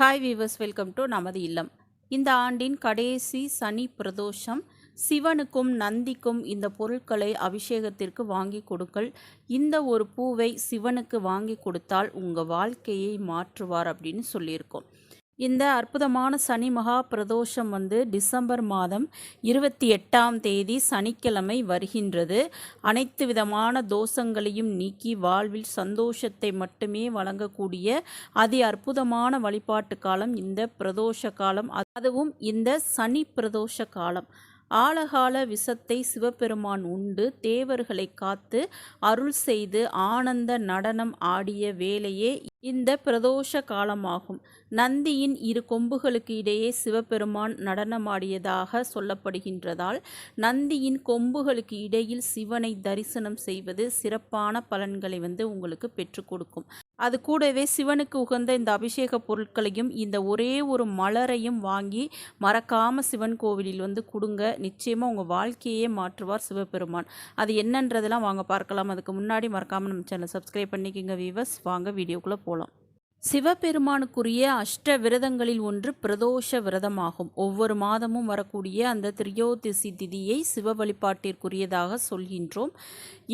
Hi viewers welcome to நமது இல்லம். இந்த ஆண்டின் கடைசி சனி பிரதோஷம் சிவனுக்கும் நந்திக்கும் இந்த பொருட்களை அபிஷேகத்திற்கு வாங்கி கொடுங்கள். இந்த ஒரு பூவை சிவனுக்கு வாங்கி கொடுத்தால் உங்கள் வாழ்க்கையை மாற்றுவார் அப்படின்னு சொல்லியிருக்கோம். இந்த அற்புதமான சனி மகா பிரதோஷம் வந்து டிசம்பர் மாதம் இருபத்தி எட்டாம் தேதி சனிக்கிழமை வருகின்றது. அனைத்து விதமான தோஷங்களையும் நீக்கி வாழ்வில் சந்தோஷத்தை மட்டுமே வழங்கக்கூடிய அதி அற்புதமான வழிபாட்டு காலம் இந்த பிரதோஷ காலம். அதுவும் இந்த சனி பிரதோஷ காலம். ஆழகால விஷத்தை சிவபெருமான் உண்டு. தேவர்களை காத்து அருள் செய்து ஆனந்த நடனம் ஆடிய வேலையே இந்த பிரதோஷ காலமாகும். நந்தியின் இரு கொம்புகளுக்கு இடையே சிவபெருமான் நடனமாடியதாக சொல்லப்படுகின்றதால் நந்தியின் கொம்புகளுக்கு இடையில் சிவனை தரிசனம் செய்வது சிறப்பான பலன்களை வந்து உங்களுக்கு பெற்றுக் கொடுக்கும். அது கூடவே சிவனுக்கு உகந்த இந்த அபிஷேக பொருட்களையும் இந்த ஒரே ஒரு மலரையும் வாங்கி மறக்காமல் சிவன் கோவிலில் வந்து கொடுங்க. நிச்சயமாக உங்கள் வாழ்க்கையே மாற்றுவார் சிவபெருமான். அது என்னன்றதெல்லாம் வாங்க பார்க்கலாம். அதுக்கு முன்னாடி மறக்காமல் நம்ம சேனல் சப்ஸ்கிரைப் பண்ணிக்கோங்க வீவர்ஸ் வாங்க வீடியோக்குள்ளே 了。சிவபெருமானுக்குரிய அஷ்ட விரதங்களில் ஒன்று பிரதோஷ விரதமாகும் ஒவ்வொரு மாதமும் வரக்கூடிய அந்த திரியோதிசி திதியை சிவ வழிபாட்டிற்குரியதாக சொல்கின்றோம்.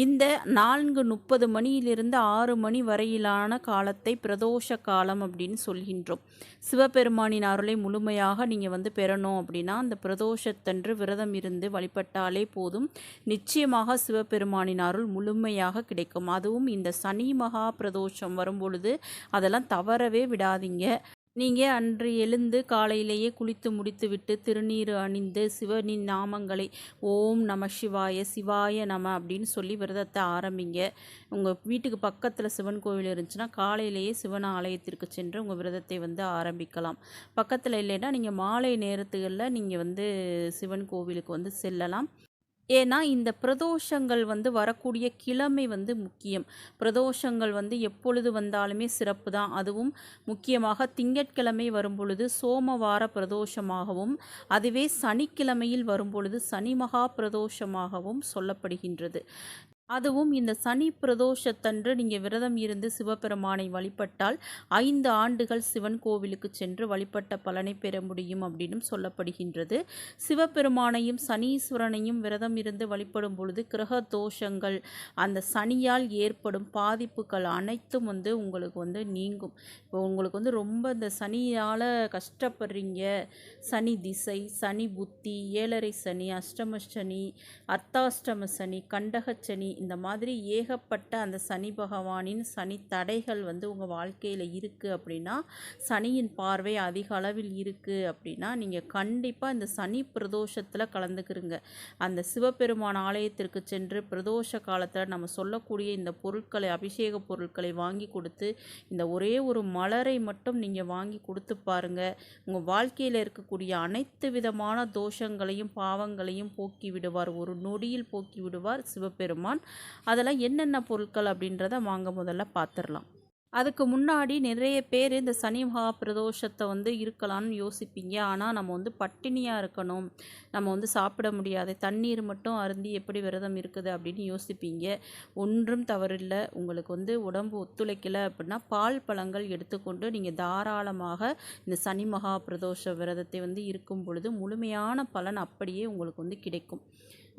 இந்த நான்கு முப்பது மணியிலிருந்து ஆறு மணி வரையிலான காலத்தை பிரதோஷ காலம் அப்படின்னு சொல்கின்றோம். சிவபெருமானின் அருளை முழுமையாக நீங்கள் வந்து பெறணும் அப்படின்னா அந்த பிரதோஷத்தன்று விரதம் இருந்து வழிபட்டாலே போதும். நிச்சயமாக சிவபெருமானின் அருள் முழுமையாக கிடைக்கும். அதுவும் இந்த சனி மகா பிரதோஷம் வரும்பொழுது அதெல்லாம் தவறவே விடாதீங்க. நீங்கள் அன்று எழுந்து காலையிலேயே குளித்து முடித்துவிட்டு திருநீர் அணிந்து சிவனின் நாமங்களை ஓம் நம சிவாய சிவாய நம அப்படின்னு சொல்லி விரதத்தை ஆரம்பிங்க. உங்கள் வீட்டுக்கு பக்கத்தில் சிவன் கோவில் இருந்துச்சுன்னா காலையிலேயே சிவன் ஆலயத்திற்கு சென்று உங்கள் விரதத்தை வந்து ஆரம்பிக்கலாம். பக்கத்தில் இல்லைன்னா நீங்கள் மாலை நேரத்துகளில் நீங்கள் வந்து சிவன் கோவிலுக்கு வந்து செல்லலாம். ஏன்னா இந்த பிரதோஷங்கள் வந்து வரக்கூடிய கிழமை வந்து முக்கியம். பிரதோஷங்கள் வந்து எப்பொழுது வந்தாலுமே சிறப்பு தான். அதுவும் முக்கியமாக திங்கட்கிழமை வரும்பொழுது சோமவார பிரதோஷமாகவும் அதுவே சனிக்கிழமையில் வரும்பொழுது சனி மகா பிரதோஷமாகவும் சொல்லப்படுகின்றது. அதுவும் இந்த சனி பிரதோஷத்தன்று நீங்கள் விரதம் இருந்து சிவபெருமானை வழிபட்டால் ஐந்து ஆண்டுகள் சிவன் கோவிலுக்கு சென்று வழிபட்ட பலனை பெற முடியும் அப்படின்னு சொல்லப்படுகின்றது. சிவபெருமானையும் சனீஸ்வரனையும் விரதம் இருந்து வழிபடும் பொழுது கிரக தோஷங்கள் அந்த சனியால் ஏற்படும் பாதிப்புகள் அனைத்தும் வந்து உங்களுக்கு வந்து நீங்கும். இப்போ உங்களுக்கு வந்து ரொம்ப இந்த சனியால் கஷ்டப்படுறீங்க. சனி திசை சனி புத்தி ஏழரை சனி அஷ்டம சனி அர்த்தாஷ்டம சனி கண்டக சனி இந்த மாதிரி ஏகப்பட்ட அந்த சனி பகவானின் சனி தடைகள் வந்து உங்கள் வாழ்க்கையில் இருக்குது அப்படின்னா சனியின் பார்வை அதிக அளவில் இருக்குது அப்படின்னா நீங்கள் கண்டிப்பாக இந்த சனி பிரதோஷத்தில் கலந்துக்கிறங்க அந்த சிவபெருமான் ஆலயத்திற்கு சென்று பிரதோஷ காலத்தில் நம்ம சொல்லக்கூடிய இந்த பொருட்களை அபிஷேக பொருட்களை வாங்கி கொடுத்து இந்த ஒரே ஒரு மலரை மட்டும் நீங்கள் வாங்கி கொடுத்து பாருங்கள் உங்கள் வாழ்க்கையில் இருக்கக்கூடிய அனைத்து விதமான தோஷங்களையும் பாவங்களையும் போக்கி விடுவார். ஒரு நொடியில் போக்கி விடுவார் சிவபெருமான். அதெல்லாம் என்னென்ன பொருட்கள் அப்படின்றத வாங்க முதல்ல பார்த்துடலாம். அதுக்கு முன்னாடி நிறைய பேர் இந்த சனி மகா பிரதோஷத்தை வந்து இருக்கலாம்னு யோசிப்பீங்க. ஆனால் நம்ம வந்து பட்டினியாக இருக்கணும். நம்ம வந்து சாப்பிட முடியாது. தண்ணீர் மட்டும் அருந்தி எப்படி விரதம் இருக்குது அப்படின்னு யோசிப்பீங்க. ஒன்றும் தவறில்லை. உங்களுக்கு வந்து உடம்பு ஒத்துழைக்கலை அப்படின்னா பால் பழங்கள் எடுத்துக்கொண்டு நீங்கள் தாராளமாக இந்த சனி மகா பிரதோஷ விரதத்தை வந்து இருக்கும் பொழுது முழுமையான பலன் அப்படியே உங்களுக்கு வந்து கிடைக்கும்.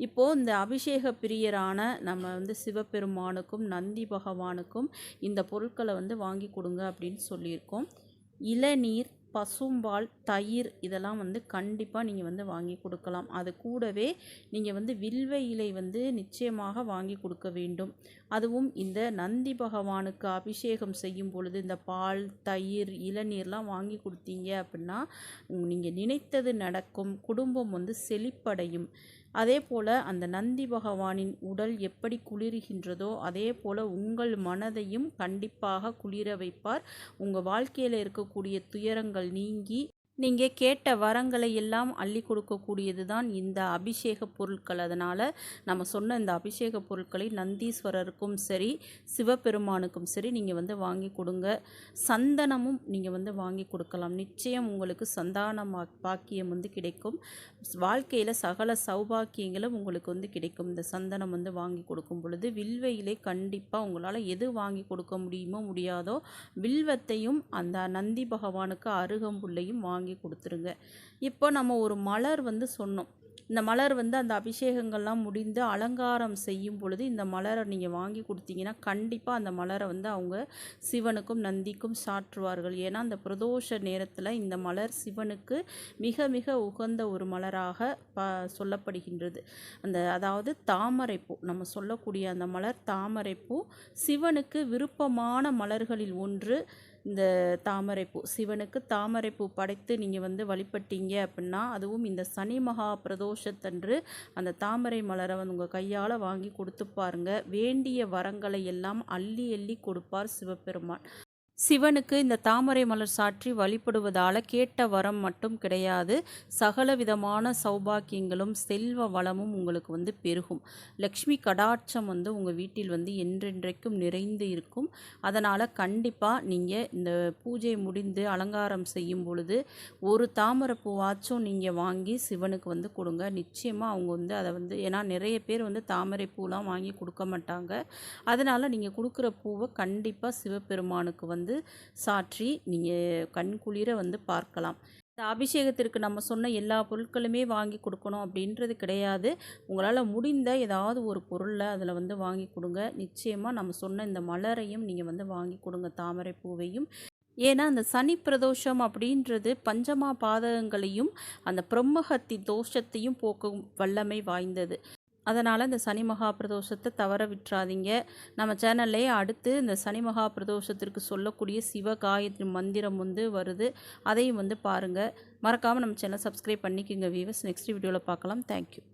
இப்போது இந்த அபிஷேக பிரியரான நம்ம வந்து சிவபெருமானுக்கும் நந்தி பகவானுக்கும் இந்த பொருட்களை வந்து வாங்கி கொடுங்க அப்படின்னு சொல்லியிருக்கோம். இளநீர் பசும்பால் தயிர் இதெல்லாம் வந்து கண்டிப்பாக நீங்கள் வந்து வாங்கி கொடுக்கலாம். அது கூடவே நீங்கள் வந்து வில்வ இலை வந்து நிச்சயமாக வாங்கி கொடுக்க வேண்டும். அதுவும் இந்த நந்தி பகவானுக்கு அபிஷேகம் செய்யும் பொழுது இந்த பால் தயிர் இளநீர்லாம் வாங்கி கொடுத்தீங்க அப்படின்னா நீங்கள் நினைத்தது நடக்கும் குடும்பம் வந்து செழிப்படையும். அதே போல் அந்த நந்தி பகவானின் உடல் எப்படி குளிர்கின்றதோ அதே போல் உங்கள் மனதையும் கண்டிப்பாக குளிர வைப்பார். உங்கள் வாழ்க்கையில் இருக்கக்கூடிய துயரங்கள் நீங்கி நீங்கள் கேட்ட வரங்களை எல்லாம் அள்ளி கொடுக்கக்கூடியது தான் இந்த அபிஷேக பொருட்கள். அதனால் நம்ம சொன்ன இந்த அபிஷேக பொருட்களை நந்தீஸ்வரருக்கும் சரி சிவபெருமானுக்கும் சரி நீங்கள் வந்து வாங்கி கொடுங்க. சந்தனமும் நீங்கள் வந்து வாங்கி கொடுக்கலாம். நிச்சயம் உங்களுக்கு சந்தான பாக்கியம் வந்து கிடைக்கும். வாழ்க்கையில் சகல சௌபாக்கியங்களும் உங்களுக்கு வந்து கிடைக்கும். இந்த சந்தனம் வந்து வாங்கி கொடுக்கும் பொழுது வில்வையிலே கண்டிப்பாக உங்களால் எது வாங்கி கொடுக்க முடியுமோ முடியாதோ வில்வத்தையும் அந்த நந்தி பகவானுக்கு அருகம்புல்லையும் வாங்கி கொடுத்துருங்க. இப்போ நம்ம ஒரு மலர் வந்து சொன்னோம். இந்த மலர் வந்து அந்த அபிஷேகங்கள்லாம் முடிந்து அலங்காரம் செய்யும் பொழுது இந்த மலரை நீங்கள் வாங்கி கொடுத்தீங்கன்னா கண்டிப்பாக அந்த மலரை வந்து அவங்க சிவனுக்கும் நந்திக்கும் சாற்றுவார்கள். ஏன்னா அந்த பிரதோஷ நேரத்தில் இந்த மலர் சிவனுக்கு மிக மிக உகந்த ஒரு மலராக ப சொல்லப்படுகின்றது. அந்த அதாவது தாமரைப்பூ நம்ம சொல்லக்கூடிய அந்த மலர் தாமரைப்பூ சிவனுக்கு விருப்பமான மலர்களில் ஒன்று இந்த தாமரைப்பூ சிவனுக்கு தாமரைப்பூ படைத்து நீங்கள் வந்து வழிபட்டீங்க அப்படின்னா அதுவும் இந்த சனி மகா பிரதோஷத்தன்று அந்த தாமரை மலரை வந்து உங்கள் கையால் வாங்கி கொடுத்து பாருங்க. வேண்டிய வரங்களை எல்லாம் அள்ளி அள்ளி கொடுப்பார் சிவபெருமான். சிவனுக்கு இந்த தாமரை மலர் சாற்றி வழிபடுவதால் கேட்ட வரம் மட்டும் கிடையாது. சகல விதமான சௌபாக்கியங்களும் செல்வ வளமும் உங்களுக்கு வந்து பெருகும். லக்ஷ்மி கடாட்சம் வந்து உங்கள் வீட்டில் வந்து என்றென்றைக்கும் நிறைந்து இருக்கும். அதனால் கண்டிப்பாக நீங்கள் இந்த பூஜை முடிந்து அலங்காரம் செய்யும் பொழுது ஒரு தாமரை பூவாச்சும் நீங்கள் வாங்கி சிவனுக்கு வந்து கொடுங்க. நிச்சயமாக அவங்க வந்து அதை வந்து ஏன்னா நிறைய பேர் வந்து தாமரை பூலாம் வாங்கி கொடுக்க மாட்டாங்க. அதனால் நீங்கள் கொடுக்குற பூவை கண்டிப்பாக சிவபெருமானுக்கு வந்து சாற்றி நீங்கள் கண்குளிர வந்து பார்க்கலாம். இந்த அபிஷேகத்திற்கு நம்ம சொன்ன எல்லா பொருட்களுமே வாங்கி கொடுக்கணும் அப்படின்றது கிடையாது. உங்களால் முடிந்த ஏதாவது ஒரு பொருளை அதில் வந்து வாங்கி கொடுங்க. நிச்சயமாக நம்ம சொன்ன இந்த மலரையும் நீங்கள் வந்து வாங்கி கொடுங்க தாமரை பூவையும். ஏன்னா அந்த சனி பிரதோஷம் அப்படின்றது பஞ்சமா பாதகங்களையும் அந்த பிரம்மஹத்தி தோஷத்தையும் போக்கும் வல்லமை வாய்ந்தது. அதனால் இந்த சனி மகா பிரதோஷத்தை தவற விட்டுறாதீங்க. நம்ம சேனல்லையே அடுத்து இந்த சனி மகா பிரதோஷத்திற்கு சொல்லக்கூடிய சிவ காயத்ரி மந்திரம் வந்து வருது. அதையும் வந்து பாருங்கள் மறக்காமல் நம்ம சேனல் சப்ஸ்கிரைப் பண்ணிக்கோங்க வீவர்ஸ் நெக்ஸ்ட் வீடியோவில் பார்க்கலாம். Thank you